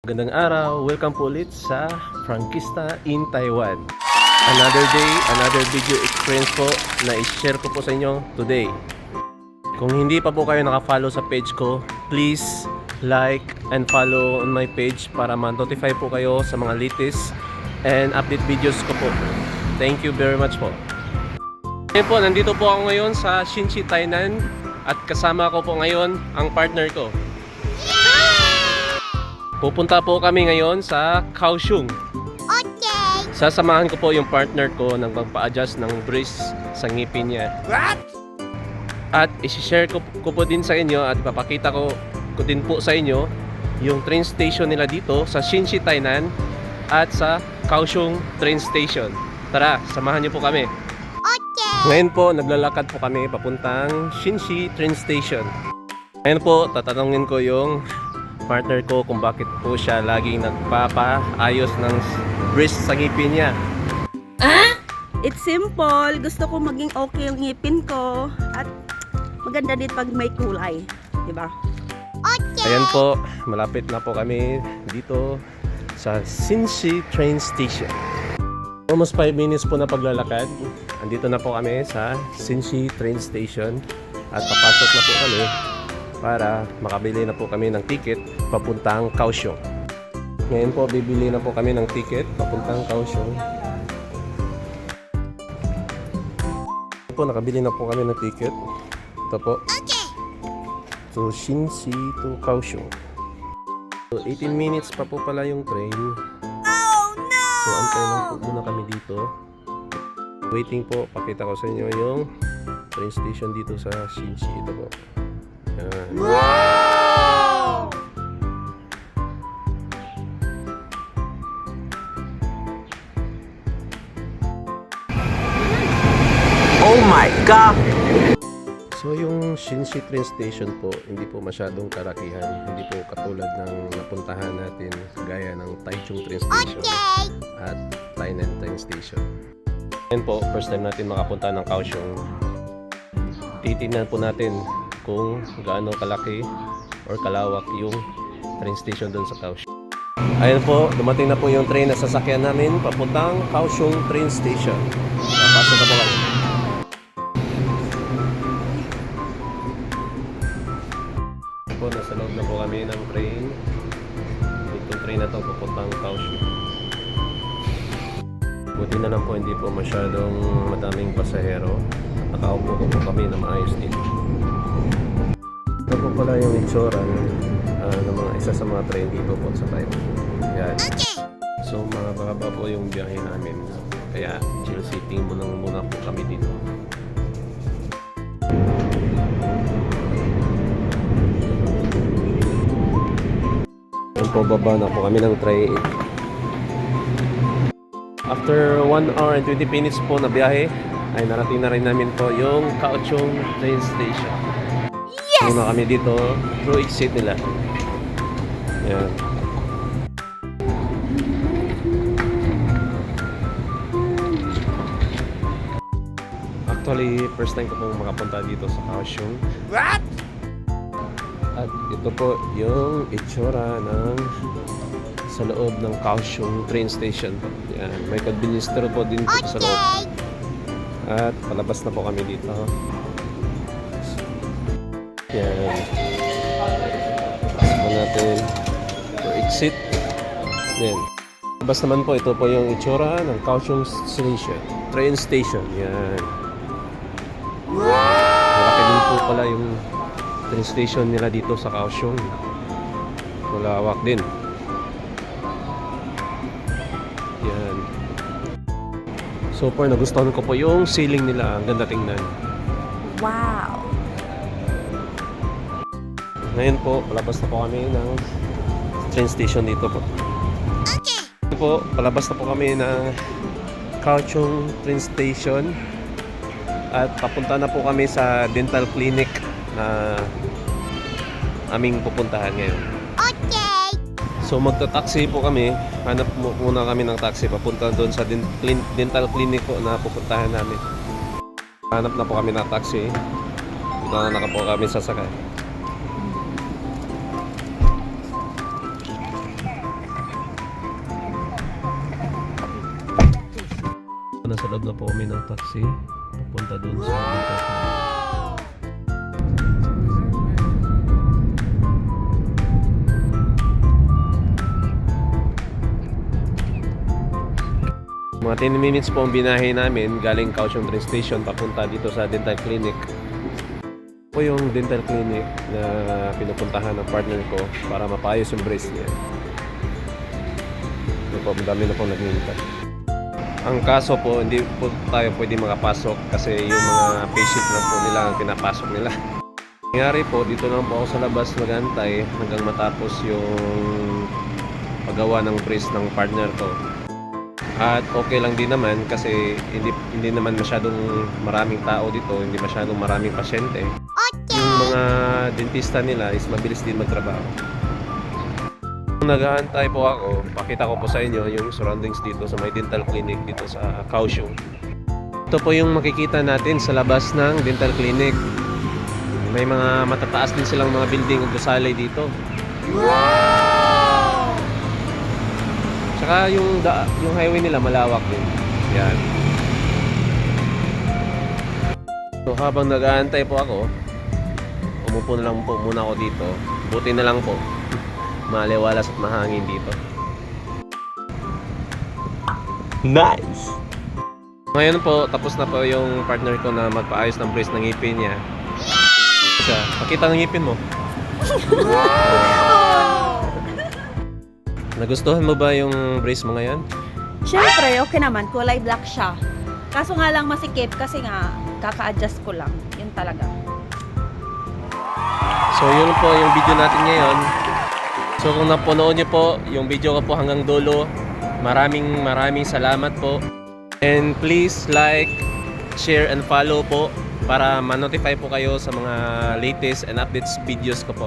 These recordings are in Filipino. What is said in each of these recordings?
Magandang araw, welcome po ulit sa Frankista in Taiwan. Another day, another video experience po na i-share ko po sa inyo today. Kung hindi pa po kayo naka-follow sa page ko, please like and follow on my page para ma-notify po kayo sa mga latest and update videos ko po. Thank you very much po. Ngayon po, nandito po ako ngayon sa Shinchi, Tainan at kasama ko po ngayon ang partner ko. Pupunta po kami ngayon sa Kaohsiung. Okay. Sasamahan ko po yung partner ko ng magpa-adjust ng brace sa ngipin niya. At isi-share ko, ko po din sa inyo at ipapakita ko, ko din po sa inyo yung train station nila dito sa Shinchi, Tainan at sa Kaohsiung train station. Tara, samahan niyo po kami. Okay. Ngayon po, naglalakad po kami papuntang Shinchi train station. Ngayon po, tatanungin ko yung partner ko kung bakit po siya laging nagpapaayos ng wrist sa ngipin niya. It's simple. Gusto ko maging okay yung ngipin ko. At maganda din pag may kulay. Di ba? Ayan po, malapit na po kami dito sa Shinchi train station. Almost 5 minutes po na paglalakad. Andito na po kami sa Shinchi train station at papasok na po kami para makabili na po kami ng ticket papuntang Kaohsiung. Ngayon po, bibili na po kami ng ticket papuntang Kaohsiung. Ito po, nakabili na po kami ng ticket. Ito po. So, Shinsi to Kaohsiung. So, 18 minutes pa po pala yung train. Oh no. So, antay lang po muna kami dito. Waiting po, pakita ko sa inyo yung train station dito sa Shinsi. Ito po. Yan. Oh my god! So, yung Shinsi train station po, hindi po masyadong karakihan. Hindi po katulad ng napuntahan natin gaya ng Taichung train station Okay. at Tainan train station. Yan po, first time natin makapunta ng Kaohsiung. Titingnan po natin kung gaano kalaki or kalawak yung train station doon sa Kaohsiung. Ayun po, dumating na po yung train na sasakyan namin papuntang Kaohsiung train station. Papasok na po kami. Train na to papuntang Kaohsiung. Buti na lang po hindi po masyadong madaming pasahero. Nakaupo po, po kami na maayos dito. Ito po pala yung itsura ng, ah, ng mga isa sa mga train dito po sa Taiwan. Yan. So mga baba po yung biyahe namin. Kaya chill sitting muna muna po kami dito. Yan po, baba na po kami ng train. After 1 hour and 20 minutes po na biyahe, ay narating na rin namin po yung Kaohsiung train station. Yes! Muna kami dito, through exit nila. Yan. Actually, first time ko pong makapunta dito sa Kaohsiung. What? At ito po yung itsura ng sa loob ng Kaohsiung train station. Yan, may convenience store po din po sa loob. Okay. At palabas na po kami dito. Yan. Pasok po natin for exit. Yan. Labas naman po, ito po yung itsura ng Kaohsiung Station. Train station. Yan. Malaki din po pala yung train station nila dito sa Kaohsiung. Malawak din. Yan. So far, nagustuhan ko po yung ceiling nila. Ang ganda tingnan. Wow! Ngayon po, palabas na po kami ng train station dito po. Ito po, palabas na po kami ng Kaohsiung train station. At papunta na po kami sa dental clinic na aming pupuntahan ngayon. Okay! So magta-taxi po kami. Hanap muna kami ng taxi papunta doon sa dental clinic po na pupuntahan namin. Hanap na po kami ng taxi. Ito na na po kami sasakay. Nasa loob na po kami ng taxi. Pupunta doon sa dental clinic. Mga 10 minutes po ang binahe namin galing Kaohsiung train station papunta dito sa dental clinic. Po yung dental clinic na pinupuntahan ng partner ko para mapayos yung brace niya. Ito po, madami na po naghihintay. Ang kaso po, hindi po tayo pwede makapasok kasi yung mga patient lang po nila ang pinapasok nila. Nangyari po, dito lang po ako sa labas magantay hanggang matapos yung paggawa ng brace ng partner ko. At okay lang din naman kasi hindi hindi naman masyadong maraming tao dito, hindi masyadong maraming pasyente. Yung mga dentista nila is mabilis din magtrabaho. Nag-aantay po ako, pakita ko po sa inyo yung surroundings dito sa may dental clinic dito sa Kaohsiung. Ito po yung makikita natin sa labas ng dental clinic. May mga matataas din silang mga building o gusali dito. Tsaka yung, da, yung highway nila malawak din. Yan. So habang nag-aantay po ako, umupo na lang po muna ako dito. Buti na lang po. Maliwalas at mahangin dito. Nice. Ngayon po, tapos na po yung partner ko na magpaayos ng brace ng ngipin niya. Siya, pakita ng ngipin mo. Nagustuhan mo ba yung brace mo ngayon? Siyempre, okay naman. Kulay black siya. Kaso nga lang masikip kasi nga kaka-adjust ko lang. Yun talaga. So yun po yung video natin ngayon. So kung napanood niyo po yung video ko po hanggang dulo, maraming maraming salamat po. And please like, share, and follow po para ma-notify po kayo sa mga latest and updates videos ko po.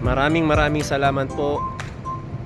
Maraming maraming salamat po.